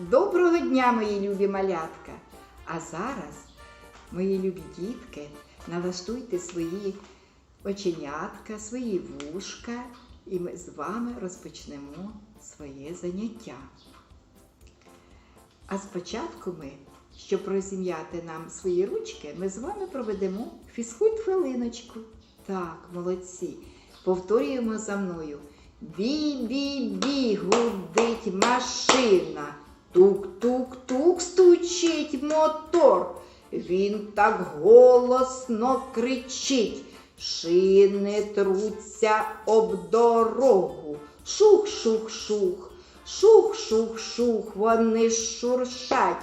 Доброго дня, мої любі малятка! А зараз, мої любі дітки, налаштуйте свої оченятка, свої вушка, і ми з вами розпочнемо своє заняття. А спочатку ми, щоб розім'яти нам свої ручки, ми з вами проведемо фізкульт-хвилиночку. Так, молодці. Повторюємо за мною. Бі-бі-бі, гудить машина. Тук-тук-тук стучить мотор. Він так голосно кричить. Шини труться об дорогу. Шух-шух-шух, шух-шух-шух, вони шуршать.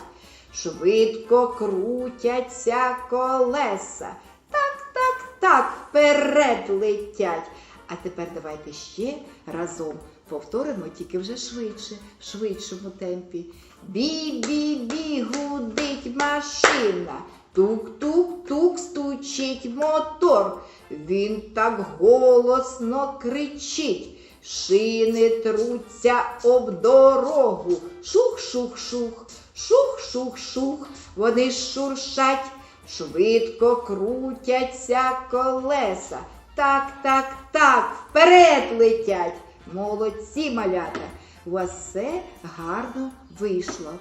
Швидко крутяться колеса. Так, так, так, вперед летять. А тепер давайте ще разом повторимо, тільки вже швидше, в швидшому темпі. Бі-бі-бі, гудить машина. Тук-тук-тук стучить мотор. Він так голосно кричить. Шини труться об дорогу. Шух-шух-шух, шух-шух-шух, вони шуршать, швидко крутяться колеса. Так, так, так, вперед летять. Молодці малята. У вас все гарно вийшло.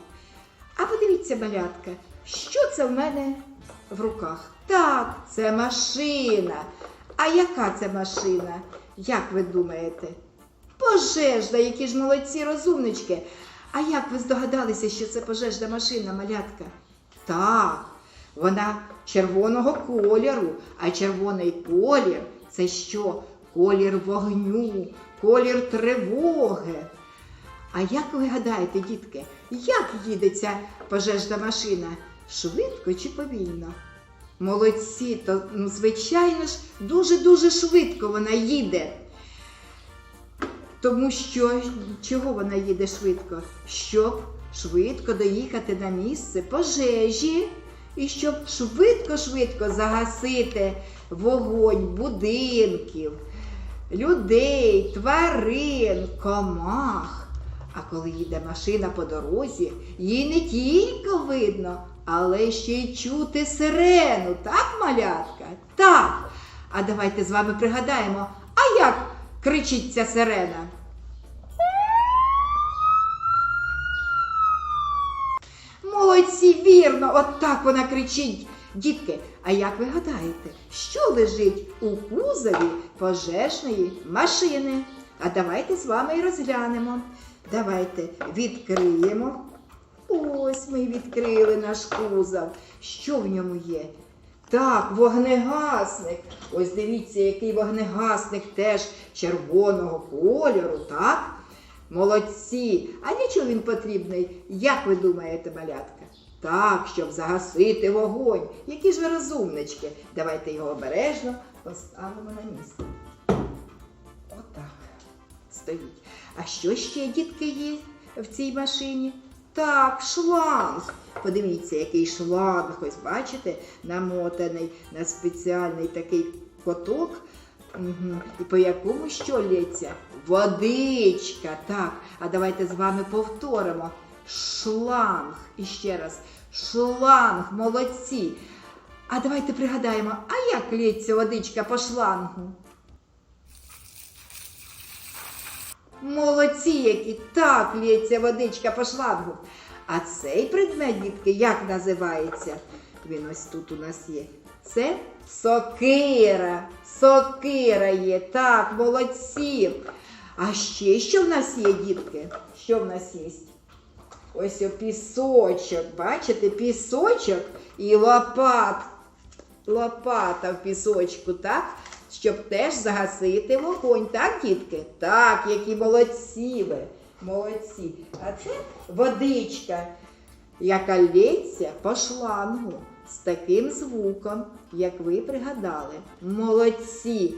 А подивіться, малятка, що це в мене в руках? Так, це машина. А яка це машина? Як ви думаєте? Пожежна, які ж молодці розумнички. А як ви здогадалися, що це пожежна машина, малятка? Так, вона червоного кольору, а червоний колір це що? Колір вогню, колір тривоги. А як ви гадаєте, дітки, як їде ця пожежна машина? Швидко чи повільно? Молодці, то ну, звичайно ж дуже-дуже швидко вона їде. Тому що чого вона їде швидко? Щоб швидко доїхати на місце пожежі і щоб швидко-швидко загасити вогонь будинків, людей, тварин, комах. А коли їде машина по дорозі, їй не тільки видно, але ще й чути сирену, так, малятка? Так. А давайте з вами пригадаємо, а як кричить ця сирена? Молодці, вірно, от так вона кричить. Дітки, а як ви гадаєте, що лежить у кузові пожежної машини? А давайте з вами і розглянемо. Давайте відкриємо. Ось ми відкрили наш кузов. Що в ньому є? Так, вогнегасник. Ось дивіться, який вогнегасник теж червоного кольору, так? Молодці. А нічого він потрібний, як ви думаєте, малятка? Так, щоб загасити вогонь. Які ж ви розумнички. Давайте його обережно поставимо на місце. Отак. Стоїть. А що ще, дітки, є в цій машині? Так, шланг. Подивіться, який шланг. Ось бачите, намотаний на спеціальний такий коток. Угу. І по якому що лється? Водичка. Так. А давайте з вами повторимо. Шланг. І ще раз. Шланг, молодці. А давайте пригадаємо, а як лється водичка по шлангу? Молодці, які так лється водичка по шлангу. А цей предмет, дітки, як називається? Він ось тут у нас є. Це сокира. Сокира є. Так, молодці. А ще що в нас є, дітки? Що в нас є? Ось пісочок. Бачите, пісочок і лопат. Лопата в пісочку, так? Щоб теж загасити вогонь, так, дітки? Так, які молодці ви. Молодці. А це водичка, яка лється по шлангу з таким звуком, як ви пригадали. Молодці.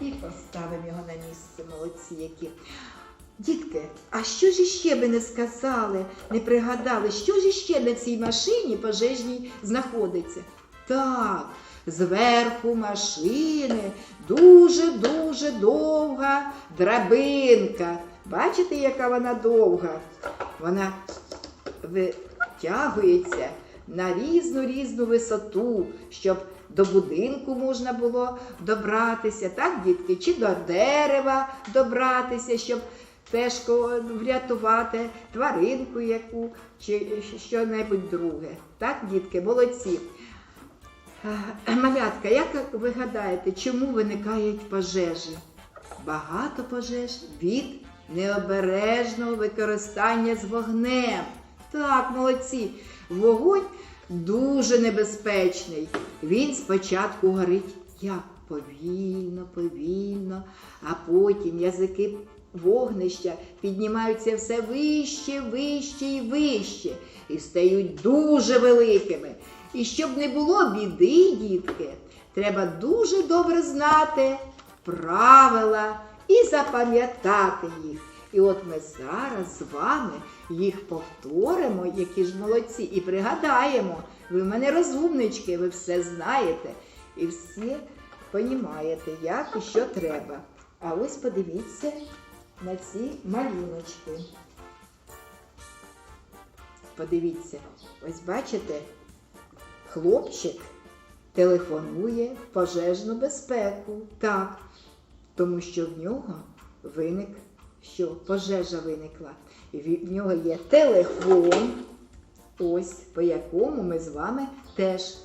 І поставимо його на місце, молодці які. Дітки, а що ж іще ви не сказали, не пригадали, що ж іще на цій машині пожежній знаходиться? Так, зверху машини дуже-дуже довга драбинка. Бачите, яка вона довга? вона витягується на різну різну висоту, щоб до будинку можна було добратися, так, дітки, чи до дерева добратися, щоб теж ко- врятувати тваринку яку чи що-небудь друге. Так, дітки, молодці. Малятка, як ви гадаєте, чому виникають пожежі? Багато пожеж від необережного використання з вогнем. Так, молодці. Вогонь дуже небезпечний. Він спочатку горить як повільно, повільно, а потім язики вогнища піднімаються все вище, вище і вище і стають дуже великими. І щоб не було біди, дітки, треба дуже добре знати правила і запам'ятати їх. І от ми зараз з вами їх повторимо, які ж молодці, і пригадаємо. Ви в мене розумнички, ви все знаєте і всі понімаєте, як і що треба. А ось подивіться на ці малюночки. Подивіться, ось бачите, хлопчик телефонує в пожежну безпеку. Так, тому що в нього виник, що пожежа виникла. І в нього є телефон, ось по якому ми з вами теж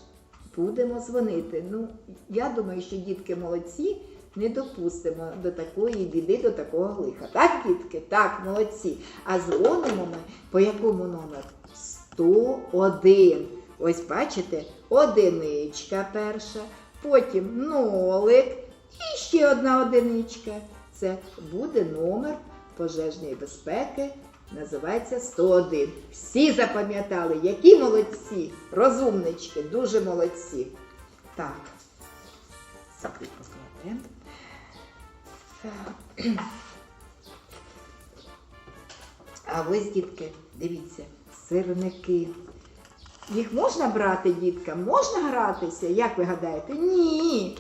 будемо дзвонити. Ну, я думаю, що дітки молодці. Не допустимо до такої біди, до такого лиха. Так, дітки? Так, молодці. А дзвонимо ми по якому номеру? 101. Ось бачите, одиничка перша, потім нолик і ще одна одиничка. Це буде номер пожежної безпеки. Називається 101. Всі запам'ятали, які молодці, розумнички, дуже молодці. Так. Покладемо. А ось, дітки, дивіться, сирники. Їх можна брати, діткам? Можна гратися? Як ви гадаєте? Ні.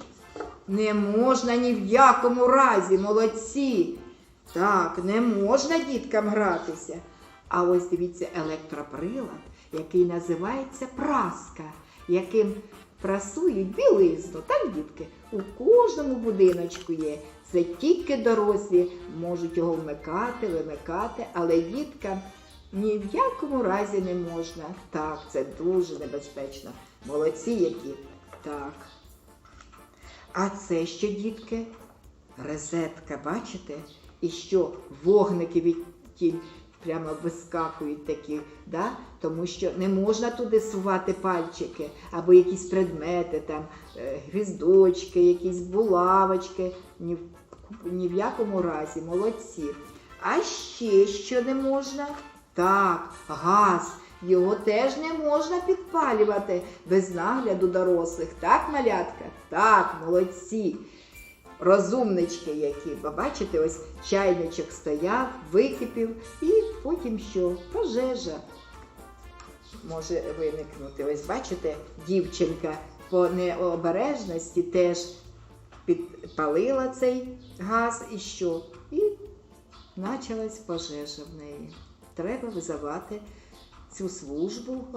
Не можна ні в якому разі, молодці. Так, не можна діткам гратися. А ось дивіться електроприлад, який називається праска, яким прасують білизну. Так, дітки? У кожному будиночку є. Це тільки дорослі можуть його вмикати, вимикати, але діткам ні в якому разі не можна. Так, це дуже небезпечно. Молодці які. Так. А це що, дітки? Розетка, бачите? І що вогники від тіль прямо вискакують такі, да? тому що не можна туди сувати пальчики або якісь предмети, там е, гвіздочки, якісь булавочки. Ні в, ні в якому разі, молодці. А ще що не можна? Так, газ. Його теж не можна підпалювати без нагляду дорослих. Так, малятка? Так, молодці. Розумнички які. Бо бачите, ось чайничок стояв, википів, і потім що? Пожежа може виникнути. Ось бачите, дівчинка по необережності теж підпалила цей газ і що? І почалась пожежа в неї. Треба визивати цю службу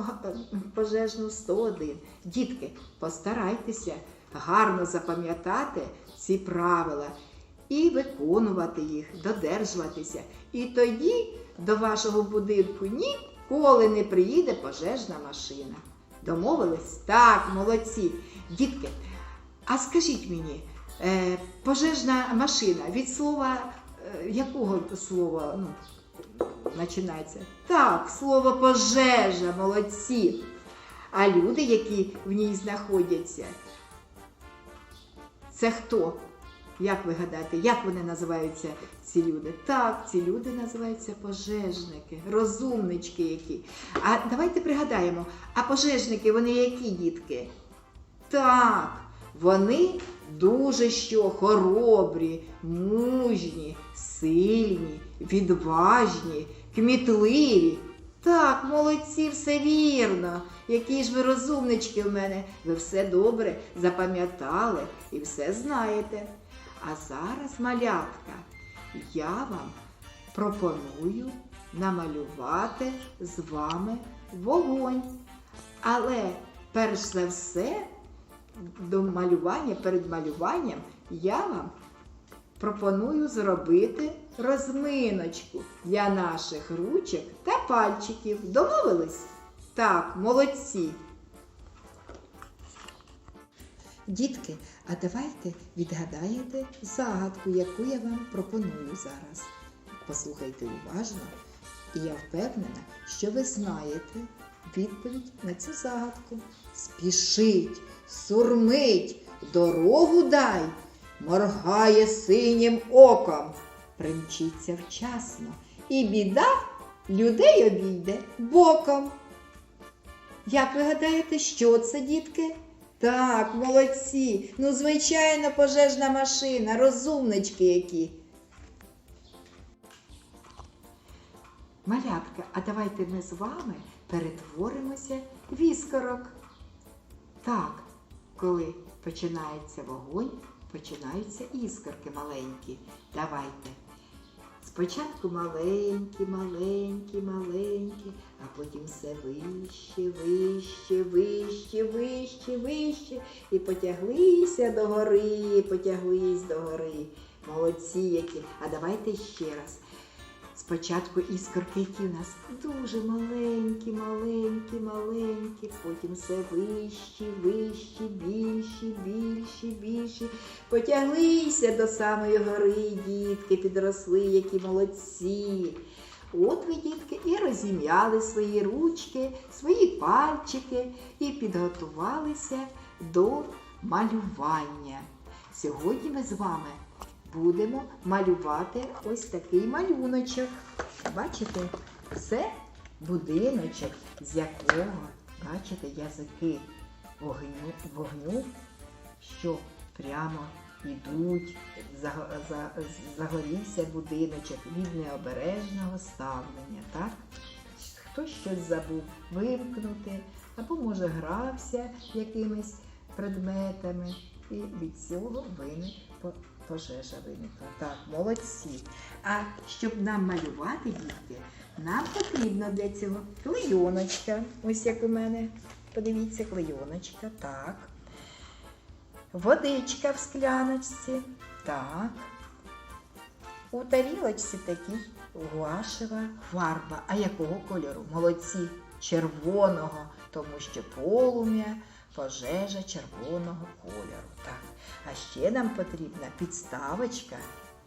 пожежну 101. Дітки, постарайтеся гарно запам'ятати ці правила і виконувати їх, додержуватися. І тоді до вашого будинку ніколи не приїде пожежна машина. Домовились? Так, молодці. Дітки, а скажіть мені, е, пожежна машина від слова е, якого слова ну, починається? Так, слово пожежа, молодці. А люди, які в ній знаходяться, це хто? Як ви гадаєте, як вони називаються ці люди? Так, ці люди називаються пожежники, розумнички які. А давайте пригадаємо, а пожежники вони які дітки? Так, вони дуже що хоробрі, мужні, сильні, відважні, кмітливі. Так, молодці, все вірно. Які ж ви розумнички в мене. Ви все добре запам'ятали і все знаєте. А зараз, малятка, я вам пропоную намалювати з вами вогонь. Але перш за все, до малювання, перед малюванням я вам пропоную зробити розминочку для наших ручок та пальчиків. Домовились? Так, молодці. Дітки, а давайте відгадаєте загадку, яку я вам пропоную зараз. Послухайте уважно, і я впевнена, що ви знаєте відповідь на цю загадку. Спішить, сурмить, дорогу дай, моргає синім оком, примчиться вчасно, і біда людей обійде боком. Як ви гадаєте, що це, дітки? Так, молодці. Ну, звичайно, пожежна машина, розумнички які. Малятка, а давайте ми з вами перетворимося в іскорок. Так, коли починається вогонь, починаються іскорки маленькі. Давайте. Спочатку маленькі, маленькі, маленькі, а потім все вище, вище, вище, вище, вище. І потяглися до гори, потяглись до гори. Молодці які. А давайте ще раз. Спочатку іскорки, які у нас дуже маленькі, маленькі, маленькі, потім все вищі, вищі, більші, більші, більші. Потяглися до самої гори, дітки, підросли, які молодці. От ви, дітки, і розім'яли свої ручки, свої пальчики і підготувалися до малювання. Сьогодні ми з вами будемо малювати ось такий малюночок. Бачите, це будиночок, з якого, бачите, язики вогню, вогню що прямо йдуть, загорівся будиночок від необережного ставлення. так? Хтось щось забув вимкнути, або, може, грався якимись предметами, і від цього виник пожежа виникла. Так, молодці. А щоб нам малювати, дітки, нам потрібно для цього клейоночка. Ось як у мене. Подивіться, клейоночка. Так. Водичка в скляночці. Так. У тарілочці такий гуашева фарба. А якого кольору? Молодці. Червоного, тому що полум'я, пожежа червоного кольору. Так. А ще нам потрібна підставочка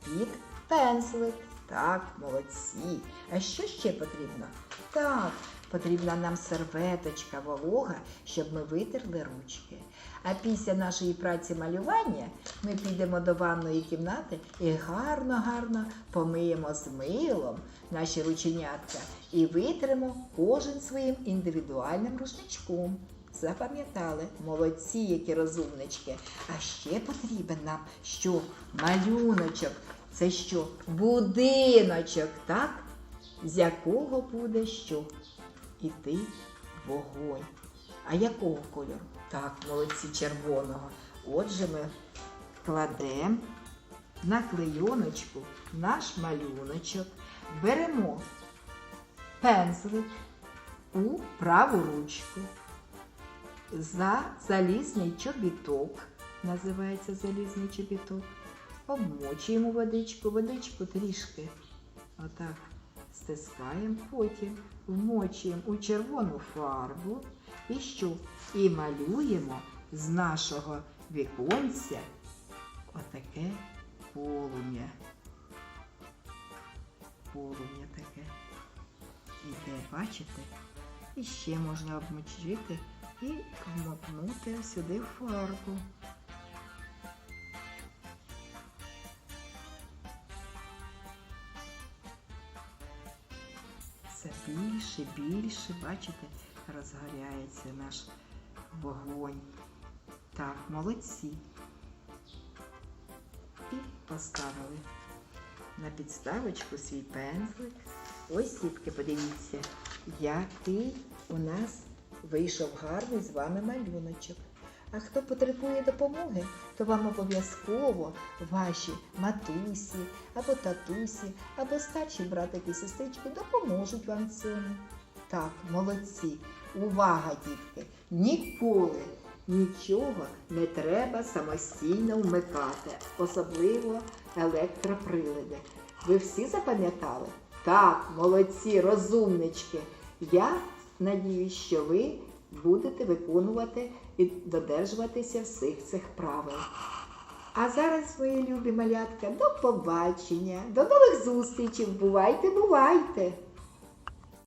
під пензлик. Так, молодці. А що ще потрібно? Так, потрібна нам серветочка волога, щоб ми витерли ручки. А після нашої праці малювання ми підемо до ванної кімнати і гарно-гарно помиємо з милом наші рученятка і витримо кожен своїм індивідуальним рушничком. Запам'ятали, молодці, які розумнички. А ще потрібен нам що? Малюночок. Це що? Будиночок, так? З якого буде що? Іти вогонь. А якого кольору? Так, молодці червоного. Отже, ми кладемо на клейоночку наш малюночок, беремо пензлик у праву ручку за залізний чобіток, називається залізний чобіток. Обмочуємо водичку, водичку трішки. Отак стискаємо, потім вмочуємо у червону фарбу і що? І малюємо з нашого віконця отаке полум'я. Полум'я таке. Іде, бачите? І ще можна обмочити і вмокнути сюди фарбу. Все більше, більше, бачите, розгоряється наш вогонь. Так, молодці. І поставили на підставочку свій пензлик. Ось, дітки, подивіться, який у нас вийшов гарний з вами малюночок. А хто потребує допомоги, то вам обов'язково ваші матусі або татусі, або старші братики і сестрички допоможуть вам цьому. Так, молодці. Увага, дітки! Ніколи нічого не треба самостійно вмикати, особливо електроприлади. Ви всі запам'ятали? Так, молодці, розумнички. Я надіюсь, що ви будете виконувати і додержуватися всіх цих правил. А зараз, мої любі малятка, до побачення, до нових зустрічей. Бувайте, бувайте!